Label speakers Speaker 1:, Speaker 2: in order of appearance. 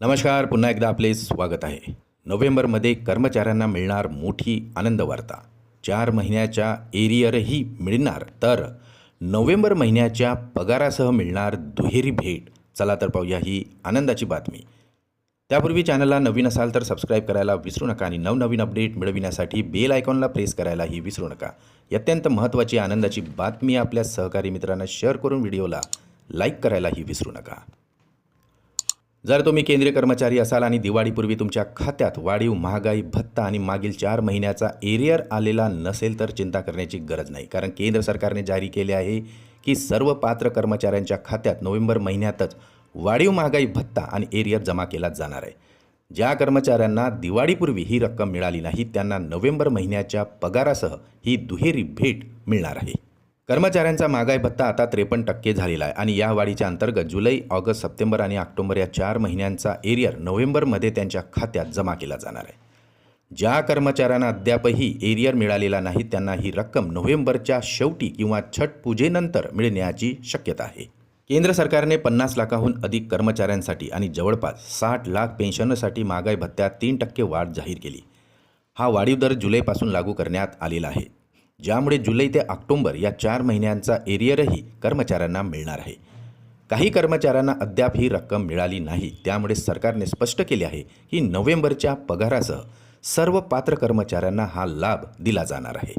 Speaker 1: नमस्कार पुन्हा एकदा आपले स्वागत आहे. नोव्हेंबरमध्ये कर्मचाऱ्यांना मिळणार मोठी आनंद वार्ता चार महिन्याच्या एरियरही मिळणार तर नोव्हेंबर महिन्याच्या पगारासह मिळणार दुहेरी भेट. चला तर पाहूया ही आनंदाची बातमी. त्यापूर्वी चॅनलला नवीन असाल तर सबस्क्राईब करायला विसरू नका आणि नवनवीन अपडेट मिळविण्यासाठी बेल आयकॉनला प्रेस करायलाही विसरू नका. अत्यंत महत्त्वाची आनंदाची बातमी आपल्या सहकारी मित्रांना शेअर करून व्हिडिओला लाईक करायलाही विसरू नका. जर तुम्ही केंद्रीय कर्मचारी असाल आणि दिवाळीपूर्वी तुमच्या खात्यात वाढीव महागाई भत्ता आणि मागील चार महिन्याचा एरियर आलेला नसेल तर चिंता करण्याची गरज नाही. कारण केंद्र सरकारने जारी केले आहे की सर्व पात्र कर्मचाऱ्यांच्या खात्यात नोव्हेंबर महिन्यातच वाढीव महागाई भत्ता आणि एरियर जमा केला जाणार आहे. ज्या कर्मचाऱ्यांना दिवाळीपूर्वी ही रक्कम मिळाली नाही त्यांना नोव्हेंबर महिन्याच्या पगारासह ही दुहेरी भेट मिळणार आहे. कर्मचाऱ्यांचा महागाई भत्ता आता त्रेपन्न टक्के झालेला आहे आणि या वाढीच्या अंतर्गत जुलै ऑगस्ट सप्टेंबर आणि ऑक्टोबर या चार महिन्यांचा एरियर नोव्हेंबरमध्ये त्यांच्या खात्यात जमा केला जाणार आहे. ज्या कर्मचाऱ्यांना अद्यापही एरियर मिळालेला नाही त्यांना ही रक्कम नोव्हेंबरच्या शेवटी किंवा छट पूजेनंतर मिळण्याची शक्यता आहे. केंद्र सरकारने पन्नास लाखाहून अधिक कर्मचाऱ्यांसाठी आणि जवळपास साठ लाख पेन्शनसाठी महागाई भत्त्यात तीन टक्के वाढ जाहीर केली. हा वाढीव दर जुलैपासून लागू करण्यात आलेला आहे. ज्यामुळे जुलै ते ऑक्टोंबर या चार महिन्यांचा एरियरही कर्मचाऱ्यांना मिळणार आहे. काही कर्मचाऱ्यांना अद्याप ही रक्कम मिळाली नाही. त्यामुळे सरकारने स्पष्ट केले आहे की नोव्हेंबरच्या पगारासह सर्व पात्र कर्मचाऱ्यांना हा लाभ दिला जाणार आहे.